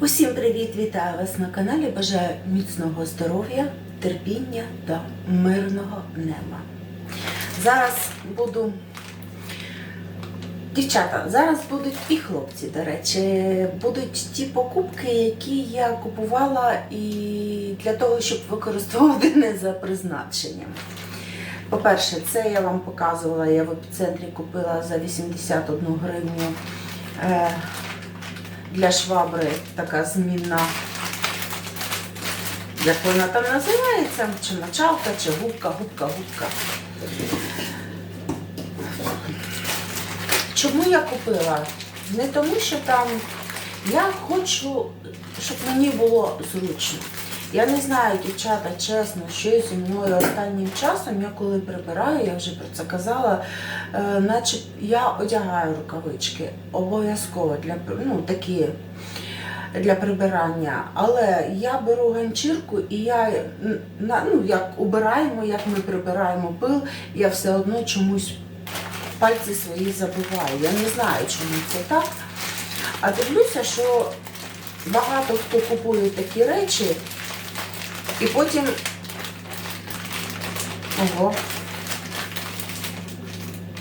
Усім привіт! Вітаю вас на каналі. Бажаю міцного здоров'я, терпіння та мирного неба. Зараз буду. Дівчата, зараз будуть і хлопці, до речі, будуть ті покупки, які я купувала і для того, щоб використовувати не за призначенням. По-перше, це я вам показувала, я в епіцентрі купила за 81 гривню. Для швабри така змінна, як вона там називається, чи мочалка, чи губка, губка, губка. Чому я купила? Не тому, що там я хочу, щоб мені було зручно. Я не знаю, дівчата, чесно, що зі мною останнім часом, я коли прибираю, я вже про це казала, е, наче я одягаю рукавички обов'язково для ну, такі для прибирання. Але я беру ганчірку і я ну, як убираємо, як ми прибираємо пил, я все одно чомусь пальці свої забиваю. Я не знаю, чому це так. А дивлюся, що багато хто купує такі речі, і потім. Ого.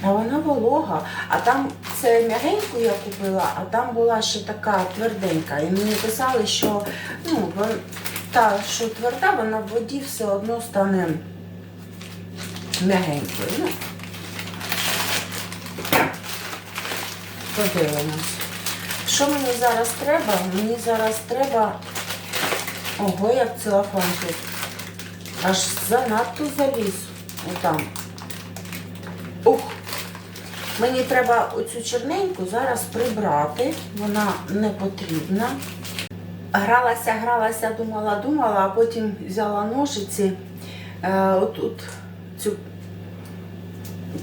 А вона волога. А там це м'ягеньку я купила, а там була ще така тверденька. І мені писали, що ну, та, що тверда, вона в воді все одно стане м'ягенькою. Ну, подивимось. Що мені зараз треба? Мені зараз треба. Ого, як целофан тут. Аж занадто заліз. Отам. Ух. Мені треба оцю чорненьку зараз прибрати. Вона не потрібна. Гралася, гралася, думала, думала, а потім взяла ножиці. Е, отут цю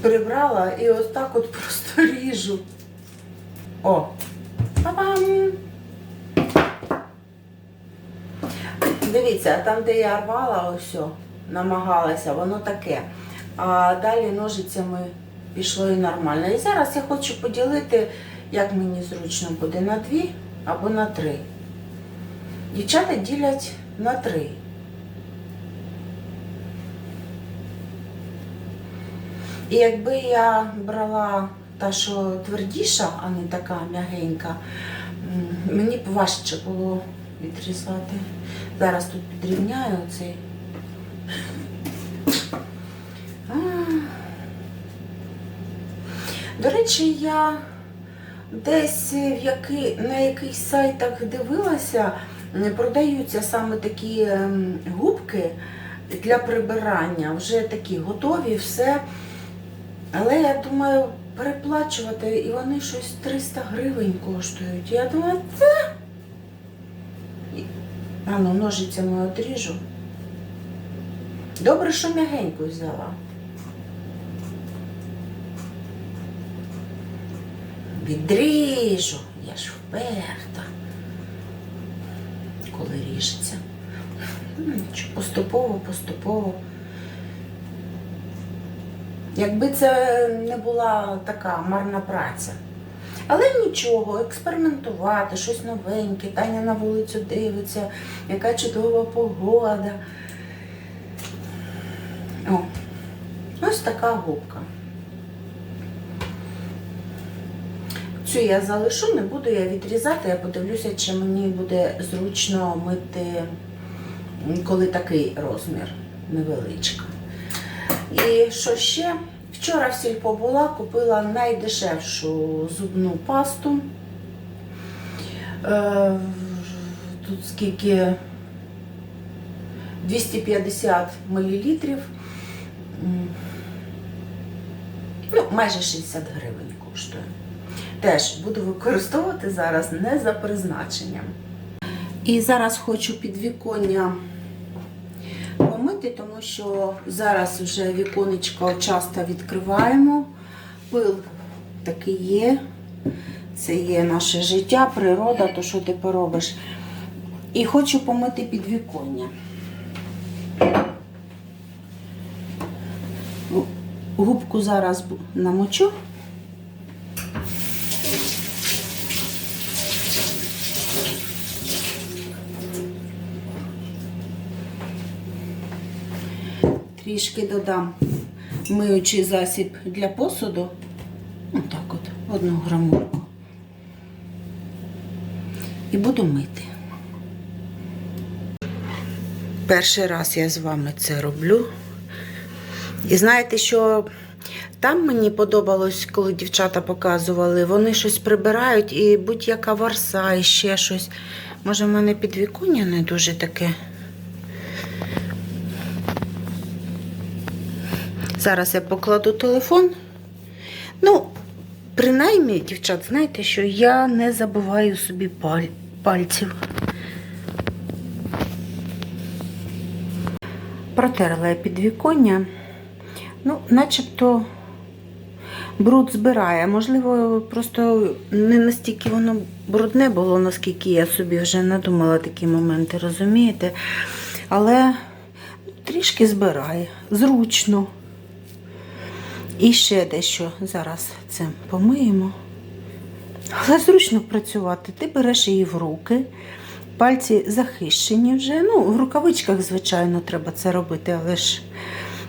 прибрала і ось так от просто ріжу. О! Па-бам! Дивіться, там, де я рвала, ось, намагалася, воно таке. А далі ножицями пішло і нормально. І зараз я хочу поділити, як мені зручно буде, на дві або на три. Дівчата ділять на три. І якби я брала та, що твердіша, а не така м'ягенька, мені б важче було відрізати. Зараз тут підрівняю цей. А. До речі, я десь в який, на якихось сайтах дивилася, продаються саме такі ем, губки для прибирання, вже такі готові, все. Але я думаю, переплачувати, і вони щось 300 гривень коштують. Я думаю, це. А ну, ножицями отріжу. Добре, що м'ягеньку взяла. Відріжу, я ж вперта, коли ріжеться. Поступово, поступово. Якби це не була така марна праця. Але нічого, експериментувати, щось новеньке, Таня на вулицю дивиться, яка чудова погода. О, ось така губка. Цю я залишу, не буду я відрізати, я подивлюся, чи мені буде зручно мити, коли такий розмір невеличка. І що ще? Вчора в сільпо була, купила найдешевшу зубну пасту. Е, Тут скільки 250 мл. Ну, майже 60 гривень коштує. Теж буду використовувати зараз не за призначенням. І зараз хочу підвіконня помити, тому що зараз вже віконечко часто відкриваємо. Пил такий є. Це є наше життя, природа, то що ти поробиш. І хочу помити підвіконня. Губку зараз намочу. Трішки додам миючий засіб для посуду. Отак от, одну грамурку. І буду мити. Перший раз я з вами це роблю. І знаєте, що там мені подобалось, коли дівчата показували, вони щось прибирають і будь-яка варса і ще щось. Може, в мене підвіконня не дуже таке. Зараз я покладу телефон. Ну, принаймні, дівчат, знаєте, що я не забуваю собі паль... пальців. Протерла я підвіконня. Ну, начебто бруд збирає. Можливо, просто не настільки воно брудне було, наскільки я собі вже надумала такі моменти, розумієте? Але трішки збирає. Зручно. І ще дещо зараз це помиємо. Але зручно працювати. Ти береш її в руки, пальці захищені вже. Ну, в рукавичках, звичайно, треба це робити, але ж,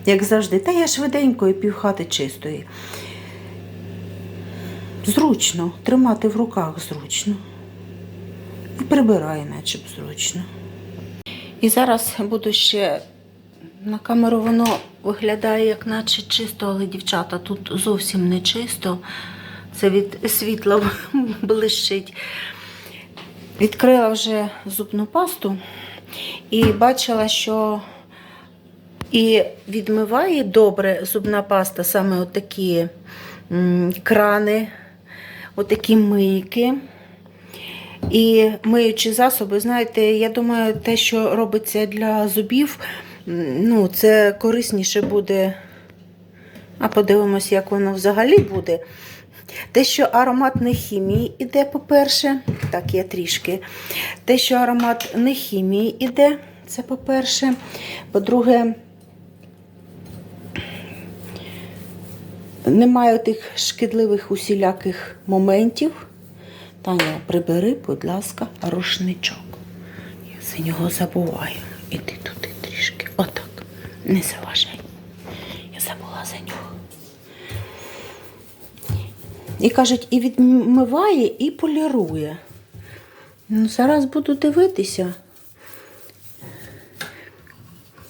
як завжди, та я швиденько і півхати чистої. Зручно, тримати в руках зручно. І прибирає, наче б зручно. І зараз буду ще на камеру воно виглядає як наче чисто, але дівчата тут зовсім не чисто. Це від світла блищить. Відкрила вже зубну пасту і бачила, що і відмиває добре зубна паста саме отакі крани, отакі мийки. І миючі засоби, знаєте, я думаю, те, що робиться для зубів, ну, це корисніше буде. А подивимось, як воно взагалі буде. Те, що аромат не хімії іде, по-перше, так, я трішки. Те, що аромат не хімії іде, це по-перше. По-друге, немає тих шкідливих усіляких моментів. Таня, прибери, будь ласка, рушничок. Я за нього забуваю. Іди трішки. Отак. Не заважай. Я забула за нього. І кажуть, і відмиває, і полірує. Ну, зараз буду дивитися.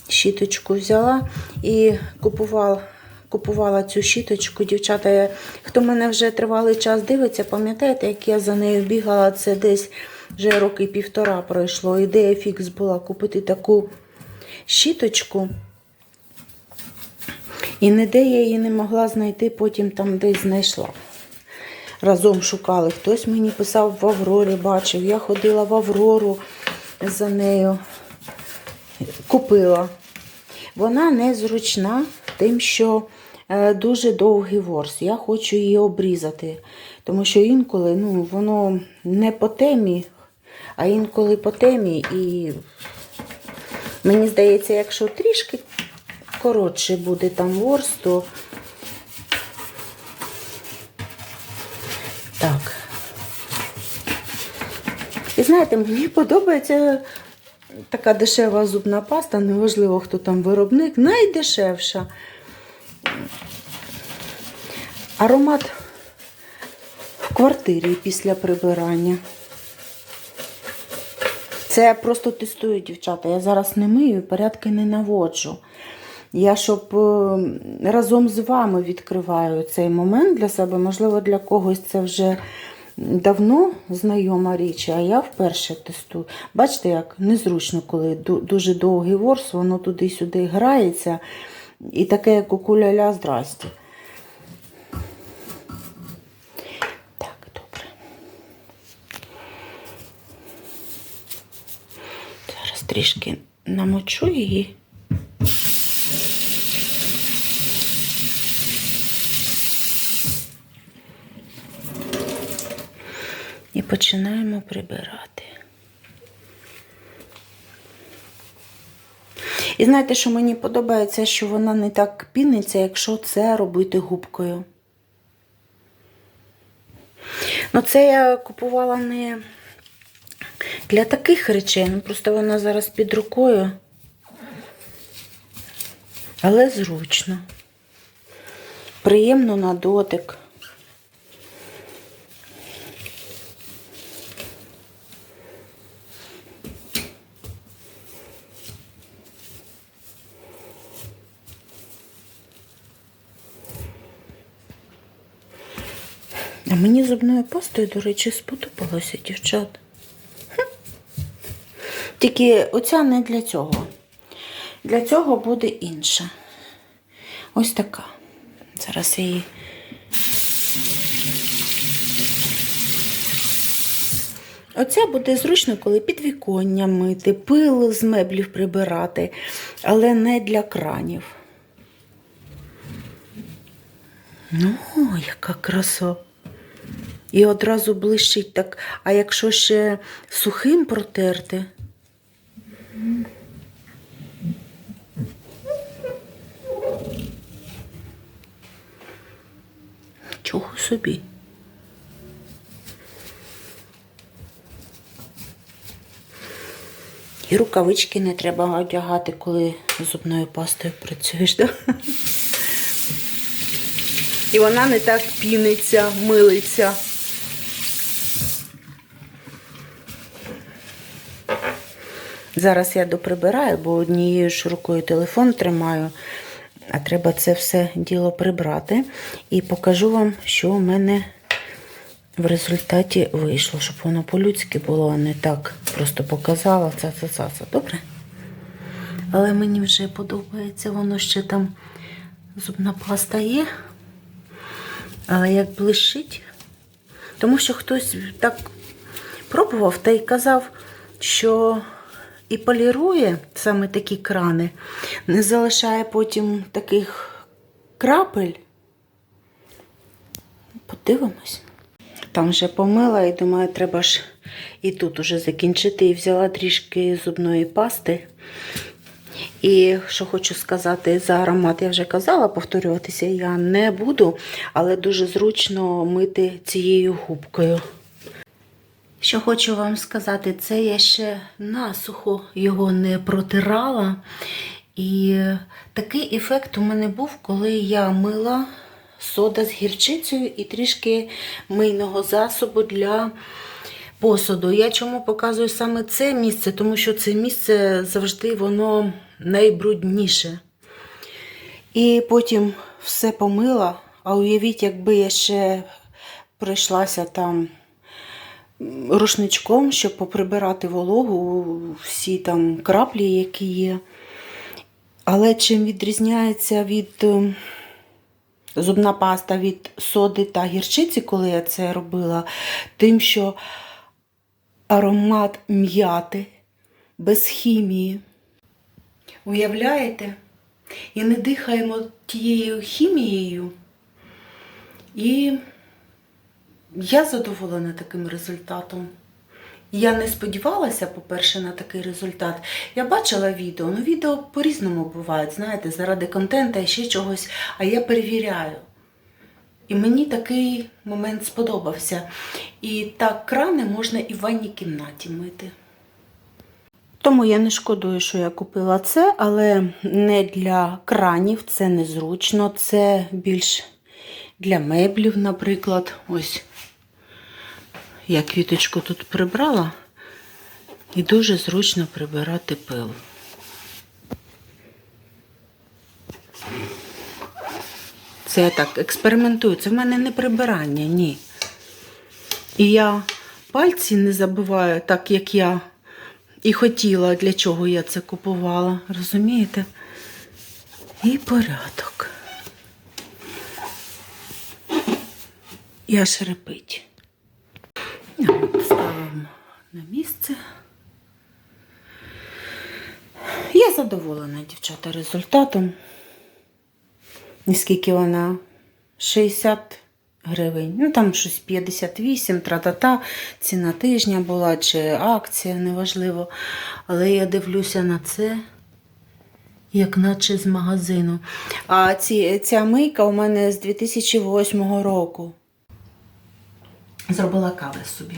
Щіточку взяла і купувала, купувала цю щіточку. Дівчата, я- хто мене вже тривалий час дивиться, пам'ятаєте, як я за нею бігала, це десь вже роки півтора пройшло. Ідея фікс була купити таку щіточку. І ніде я її не могла знайти, потім там десь знайшла. Разом шукали. Хтось мені писав в Аврорі, бачив. Я ходила в Аврору за нею. Купила. Вона незручна, тим, що е, дуже довгий ворс. Я хочу її обрізати. Тому що інколи ну, воно не по темі, а інколи по темі. І мені здається, якщо трішки коротше буде там ворс, то так. І знаєте, мені подобається така дешева зубна паста, неважливо, хто там виробник, найдешевша. Аромат в квартирі після прибирання. Це просто тестую, дівчата. Я зараз не мию, порядки не наводжу. Я щоб е, разом з вами відкриваю цей момент для себе. Можливо, для когось це вже давно знайома річ, а я вперше тестую. Бачите, як незручно, коли дуже довгий ворс, воно туди-сюди грається. І таке, як у куляля, здрасті. Так, добре. Зараз трішки намочу її. І починаємо прибирати. І знаєте, що мені подобається, що вона не так піниться, якщо це робити губкою. Ну, це я купувала не для таких речей, ну просто вона зараз під рукою. Але зручно. Приємно на дотик. А мені зубною пастою, до речі, сподобалося, дівчат. Тільки оця не для цього. Для цього буде інша. Ось така. Зараз її. Оця буде зручно, коли підвіконня мити, пил з меблів прибирати, але не для кранів. Ну, яка краса. І одразу блищить так. А якщо ще сухим протерти. Чого собі? І рукавички не треба одягати, коли зубною пастою працюєш. Да? І вона не так піниться, милиться. Зараз я доприбираю, бо однією ж рукою телефон тримаю, а треба це все діло прибрати. І покажу вам, що у мене в результаті вийшло, щоб воно по-людськи було, а не так просто показала це, це, це, це. Добре? Але мені вже подобається, воно ще там зубна паста є. Але як блищить, тому що хтось так пробував та й казав, що і полірує саме такі крани, не залишає потім таких крапель. Подивимось. Там вже помила і думаю, треба ж і тут уже закінчити. І взяла трішки зубної пасти. І що хочу сказати, за аромат я вже казала, повторюватися я не буду, але дуже зручно мити цією губкою. Що хочу вам сказати, це я ще насухо його не протирала. І такий ефект у мене був, коли я мила сода з гірчицею і трішки мийного засобу для посуду. Я чому показую саме це місце, тому що це місце завжди воно найбрудніше. І потім все помила, а уявіть, якби я ще пройшлася там рушничком, щоб поприбирати вологу, всі там краплі, які є. Але чим відрізняється від е, зубна паста від соди та гірчиці, коли я це робила, тим, що аромат м'яти без хімії. Уявляєте? І не дихаємо тією хімією. І я задоволена таким результатом. Я не сподівалася, по-перше, на такий результат. Я бачила відео, ну відео по-різному бувають, знаєте, заради контенту і ще чогось, а я перевіряю. І мені такий момент сподобався. І так крани можна і в ванній кімнаті мити. Тому я не шкодую, що я купила це, але не для кранів, це незручно, це більш для меблів, наприклад. Ось я квіточку тут прибрала і дуже зручно прибирати пил. Це я так експериментую. Це в мене не прибирання, ні. І я пальці не забиваю, так як я і хотіла, для чого я це купувала. Розумієте? І порядок. І аж репить. Ставимо на місце. Я задоволена, дівчата, результатом. Наскільки вона 60 гривень. Ну, там щось 58, тра-та-та, ціна тижня була, чи акція, неважливо. Але я дивлюся на це, як наче з магазину. А ці, ця мийка у мене з 2008 року. Зробила кави собі.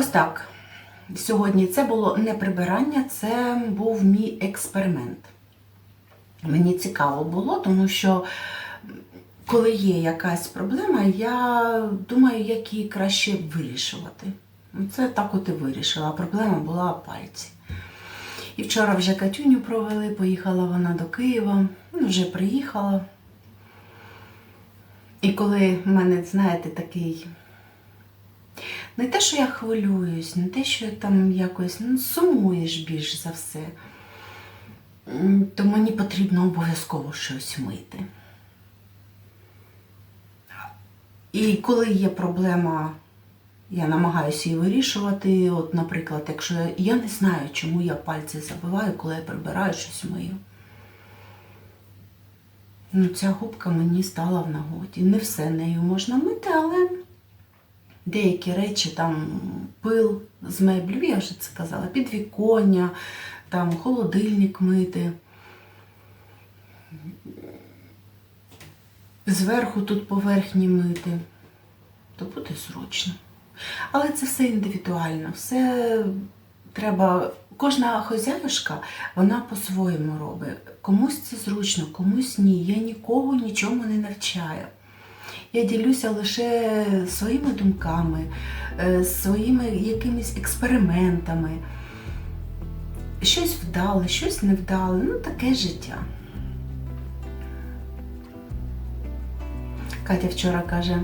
Ось так. Сьогодні це було не прибирання, це був мій експеримент. Мені цікаво було, тому що коли є якась проблема, я думаю, як її краще вирішувати. Це так от і вирішила. Проблема була пальці. І вчора вже Катюню провели, поїхала вона до Києва, ну, вже приїхала. І коли в мене, знаєте, такий. Не те, що я хвилююсь, не те, що я там якось ну, сумуєш більш за все, то мені потрібно обов'язково щось мити. І коли є проблема, я намагаюся її вирішувати. От, наприклад, якщо я, не знаю, чому я пальці забиваю, коли я прибираю щось мию. Ну, ця губка мені стала в нагоді. Не все нею можна мити, але деякі речі, там пил з меблів, я вже це казала, підвіконня, там холодильник мити. Зверху тут поверхні мити, то буде зручно. Але це все індивідуально, все треба. Кожна хозяюшка, вона по-своєму робить. Комусь це зручно, комусь ні. Я нікого нічому не навчаю. Я ділюся лише своїми думками, е, своїми якимись експериментами. Щось вдале, щось не вдале. Ну, таке життя. Катя вчора каже,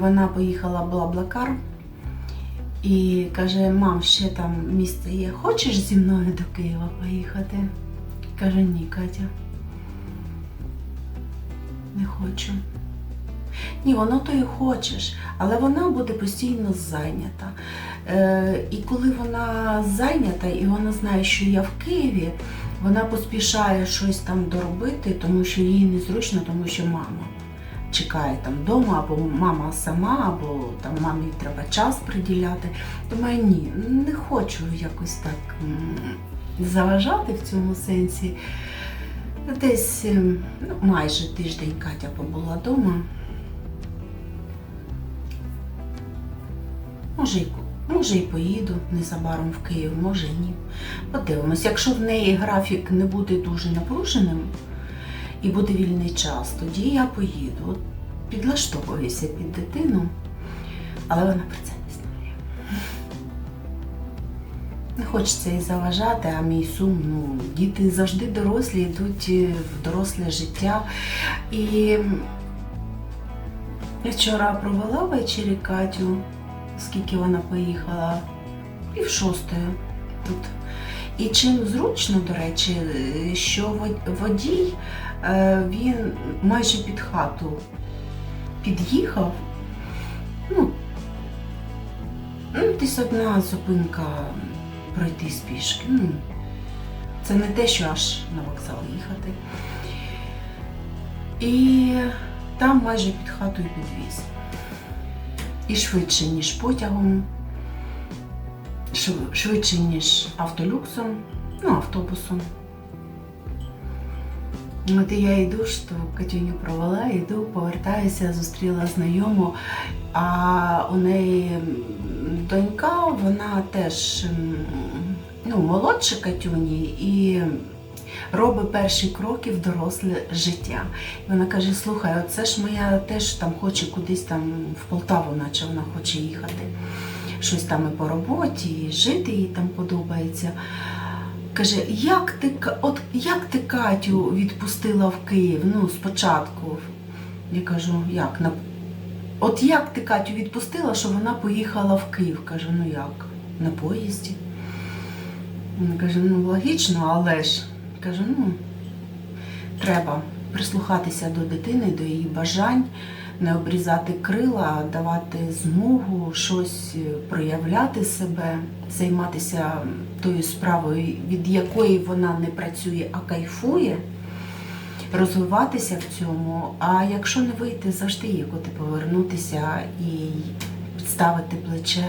вона поїхала в Блаблакар і каже, мам, ще там місце є. Хочеш зі мною до Києва поїхати? Каже, ні, Катя. Не хочу. Ні, воно то і хочеш, але вона буде постійно зайнята. Е, і коли вона зайнята і вона знає, що я в Києві, вона поспішає щось там доробити, тому що їй незручно, тому що мама чекає там вдома, або мама сама, або там мамі треба час приділяти. Думаю, ні, не хочу якось так заважати в цьому сенсі. Десь ем, ну, майже тиждень Катя побула вдома. Може, може і поїду незабаром в Київ, може і ні. Подивимось, якщо в неї графік не буде дуже напруженим і буде вільний час, тоді я поїду. Підлаштовуюся під дитину, але вона про це не знає. Не хочеться їй заважати, а мій сум, ну, діти завжди дорослі, йдуть е, в доросле життя. І я вчора провела ввечері Катю, скільки вона поїхала, пів шостої тут. І чим зручно, до речі, що водій е, він майже під хату під'їхав. Ну, ну, десь одна зупинка пройти з пішки. Ну, це не те, що аж на вокзал їхати. І там майже під хатою підвіз. І швидше, ніж потягом, швидше, ніж автолюксом, ну, автобусом. От і я йду, що Катюню провела, йду, повертаюся, зустріла знайому. А у неї донька, вона теж ну, молодша Катюні і робить перші кроки в доросле життя. І вона каже: слухай, оце ж моя теж там хоче кудись там в Полтаву, наче вона хоче їхати. Щось там і по роботі, і жити їй там подобається. Каже, як ти, от, як ти Катю відпустила в Київ? Ну, спочатку. Я кажу, як? На... От як ти Катю відпустила, що вона поїхала в Київ? Кажу, ну як? На поїзді. Він каже, ну логічно, але ж. Кажу, ну, треба прислухатися до дитини, до її бажань, не обрізати крила, давати змогу щось е, проявляти себе, займатися тою справою, від якої вона не працює, а кайфує, розвиватися в цьому. А якщо не вийти, завжди є куди повернутися і підставити плече,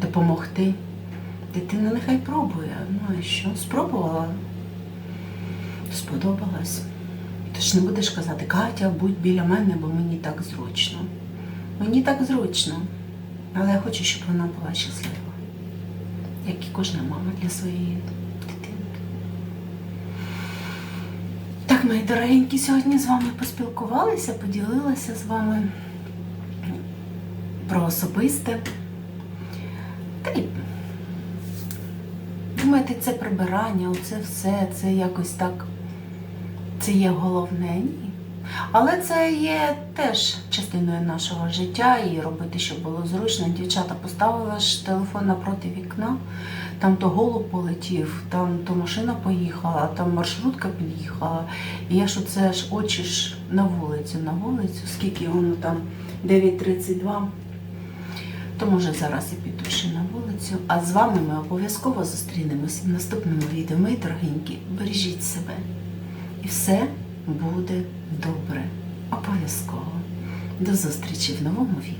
допомогти. Дитина нехай пробує. Ну і що? Спробувала. Сподобалось. Ти ж не будеш казати, Катя, будь біля мене, бо мені так зручно. Мені так зручно. Але я хочу, щоб вона була щаслива. Як і кожна мама для своєї дитинки. Мої дорогенькі, сьогодні з вами поспілкувалися, поділилася з вами про особисте. Та й думаєте, це прибирання, оце все, це якось так. Це є головне. Ні. Але це є теж частиною нашого життя і робити, щоб було зручно. Дівчата поставила ж телефон напроти вікна, там то голуб полетів, там то машина поїхала, там маршрутка під'їхала. І я що це ж очі ж на вулицю, на вулицю, скільки воно там 9.32. То може зараз і піду ще на вулицю. А з вами ми обов'язково зустрінемось в наступному відео. Мої дорогенькі, бережіть себе. І все буде добре. Обов'язково. До зустрічі в новому відео.